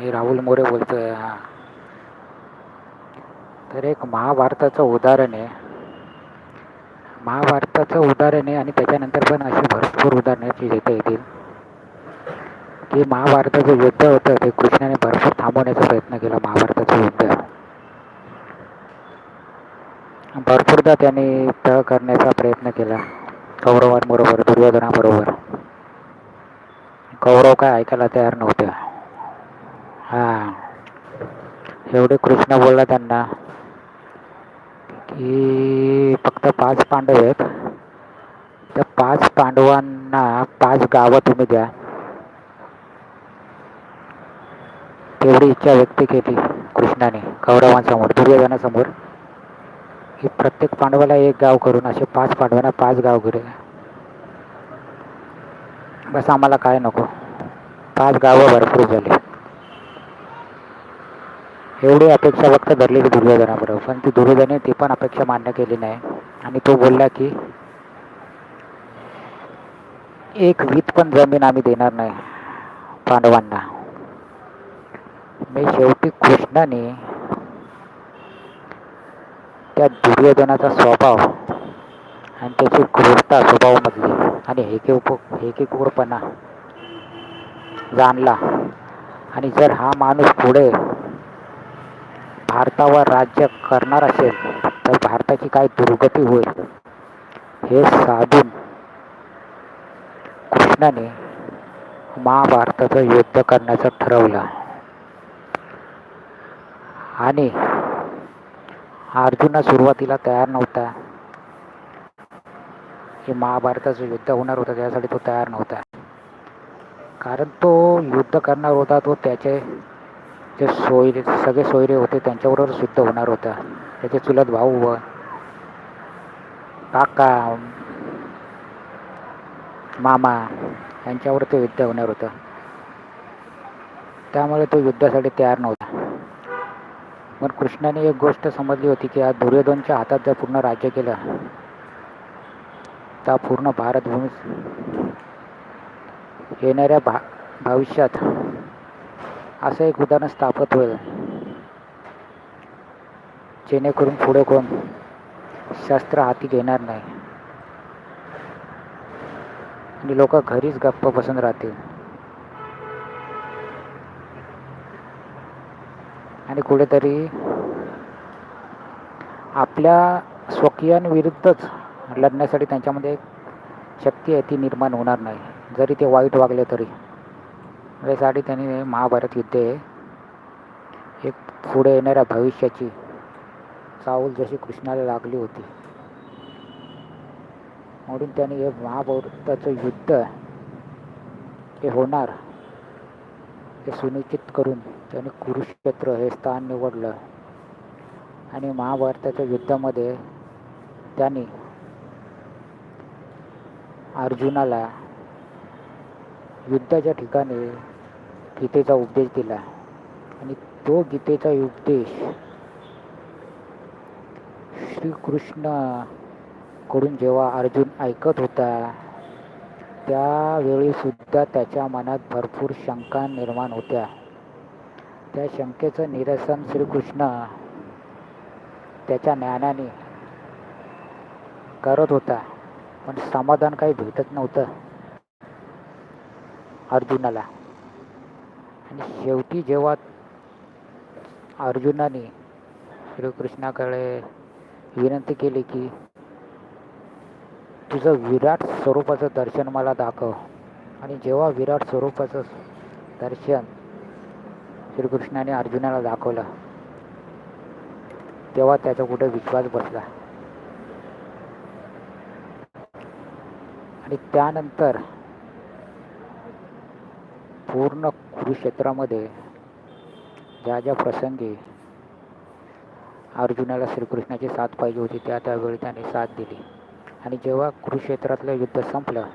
मी राहुल मोरे बोलतोय हां. तर एक महाभारताचं उदाहरण आहे. महाभारताचं उदाहरण आहे आणि त्याच्यानंतर पण अशी भरपूर उदाहरणाची घेता येतील. की महाभारताचं युद्ध होतं ते कृष्णाने भरपूर थांबवण्याचा प्रयत्न केला महाभारताचं युद्ध. भरपूरदा त्याने तह करण्याचा प्रयत्न केला कौरवांबरोबर दुर्योधनाबरोबर. कौरव काय ऐकायला तयार नव्हत्या हां. एवढे कृष्ण बोलला त्यांना की फक्त पाच पांडव आहेत. त्या पाच पांडवांना पाच गावं तुम्ही द्या. तेवढी इच्छा व्यक्त केली कृष्णाने कौरवांसमोर दुर्योधनासमोर की प्रत्येक पांडवाला एक गाव करून असे पाच पांडवांना पाच गाव करे. बस आम्हाला काय नको. पाच गावं भरपूर झाली. एवढी अपेक्षा फक्त धरलेली दुर्योधनाबरोबर. पण ती दुर्योधने ती पण अपेक्षा मान्य केली नाही. आणि तो बोलला की एक वीत पण जमीन आम्ही देणार नाही पांडवांना. मी शेवटी कृष्णाने त्या दुर्योधनाचा स्वभाव आणि त्याची क्रूरता स्वभावामधली आणि हेकेप हेकेकूरपणा जाणला. आणि जर हा माणूस पुढे भारतावर राज्य करणार असेल तर भारताची काय दुर्गती होईल? हे साधून कृष्णाने महाभारताचं युद्ध करण्याचं ठरवलं. आणि अर्जुना सुरुवातीला तयार नव्हता. हे महाभारताचं युद्ध होणार होतं त्यासाठी तो तयार नव्हता. कारण तो युद्ध करणार होता तो त्याचे जे सोयरे सगळे सोयरे होते त्यांच्याबरोबर शुद्ध होणार होता त्याचे चुलत भाऊ व काका मामा यांच्यावर ते युद्ध होणार होतं. त्यामुळे तो युद्धासाठी तयार नव्हता. पण कृष्णाने एक गोष्ट समजली होती की आज दुर्योधनच्या हातात जर पूर्ण राज्य केलं तर पूर्ण भारतभूमी येणाऱ्या भा भविष्यात असं एक उदाहरण स्थापित होईल. जेणेकरून पुढे कोण शस्त्र हाती घेणार नाही. आणि लोक घरीच गप्प बसून राहतील. आणि कुठेतरी आपल्या स्वकीयांविरुद्धच लढण्यासाठी त्यांच्यामध्ये एक शक्ती आहे ती निर्माण होणार नाही. जरी ते वाईट वागले तरी. यासाठी त्यांनी महाभारत युद्ध हे एक पुढे येणाऱ्या भविष्याची चावल जशी कृष्णाला लागली होती. म्हणून त्यांनी हे महाभारताचं युद्ध हे होणार हे सुनिश्चित करून त्यांनी कुरुक्षेत्र हे स्थान निवडलं. आणि महाभारताच्या युद्धामध्ये त्यांनी अर्जुनाला युद्धाच्या ठिकाणी गीतेचा उपदेश दिला. आणि तो गीतेचा उपदेश श्रीकृष्णाकडून जेव्हा अर्जुन ऐकत होता त्यावेळी सुद्धा त्याच्या मनात भरपूर शंका निर्माण होत्या. त्या शंकेचं निरसन श्रीकृष्ण त्याच्या ज्ञानाने करत होता पण समाधान काही भेटत नव्हतं. अर्जुनाला. आणि शेवटी जेव्हा अर्जुनाने श्रीकृष्णाकडे विनंती केली की तुझं विराट स्वरूपाचं दर्शन मला दाखव. आणि जेव्हा विराट स्वरूपाचं दर्शन श्रीकृष्णाने अर्जुनाला दाखवलं तेव्हा त्याचा कुठे विश्वास बसला. आणि त्यानंतर पूर्ण कुरुक्षेत्रामध्ये ज्या ज्या प्रसंगी अर्जुनाला श्रीकृष्णाची साथ पाहिजे होती त्या त्यावेळी त्याने साथ दिली. आणि जेव्हा कुरुक्षेत्रातलं युद्ध संपलं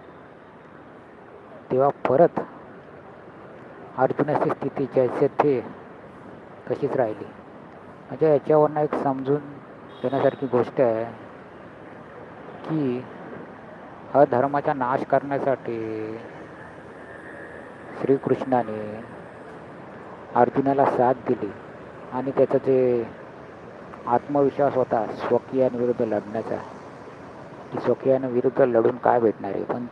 तेव्हा परत अर्जुनाची स्थिती जैसे थे तशीच राहिली. म्हणजे याच्यावरनं एक समजून घेण्यासारखी गोष्ट आहे की अधर्माचा नाश करण्यासाठी श्रीकृष्णाने अर्जुनाला साथ दिली आणि त्याचं जे आत्मविश्वास होता स्वकीयांविरुद्ध लढण्याचा की स्वकीयांविरुद्ध लढून काय भेटणार आहे? पण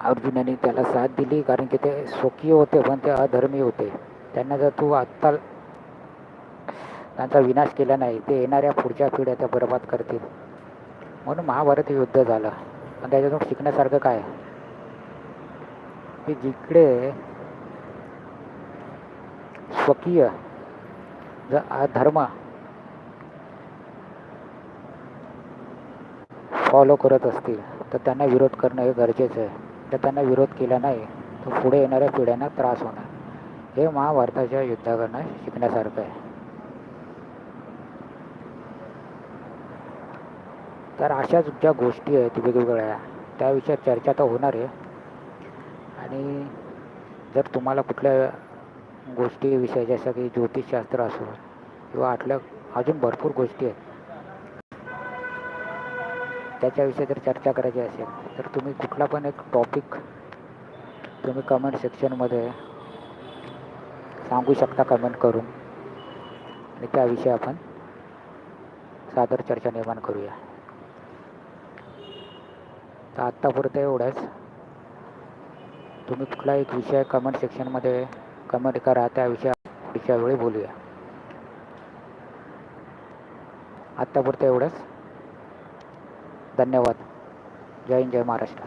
अर्जुनाने त्याला साथ दिली कारण की ते स्वकीय होते पण ते अधर्मी होते. त्यांना जर तू आत्ता त्यांचा विनाश केला नाही ते येणाऱ्या पुढच्या पिढ्या त्या बरबाद करतील. म्हणून महाभारत हे युद्ध झालं. पण त्याच्यातून शिकण्यासारखं काय? की जिकडे स्वकीय जर फॉलो करत असतील तर त्यांना विरोध करणं हे गरजेचं आहे. तर त्यांना विरोध केला नाही तर पुढे येणाऱ्या पिढ्यांना त्रास होणार. हे महाभारताच्या युद्धाकडनं शिकण्यासारखं आहे. तर अशाच ज्या गोष्टी आहेत वेगवेगळ्या त्याविषयी चर्चा तर होणार आहे. आणि जर तुम्हाला कुठल्या गोष्टीविषयी जसं की ज्योतिषशास्त्र असो किंवा आटल्या अजून भरपूर गोष्टी आहेत त्याच्याविषयी जर चर्चा करायची असेल तर तुम्ही कुठला पण एक टॉपिक तुम्ही कमेंट सेक्शनमध्ये सांगू शकता कमेंट करून. आणि त्याविषयी आपण सादर चर्चा निर्माण करूया. तर आत्तापुरतं एवढंच. तुम्ही कुठला एक विषय कमेंट सेक्शनमध्ये कमेंट करा त्या विषया विषयावेळी बोलूया. आत्तापुरतं एवढंच. धन्यवाद. जय हिंद जय महाराष्ट्र.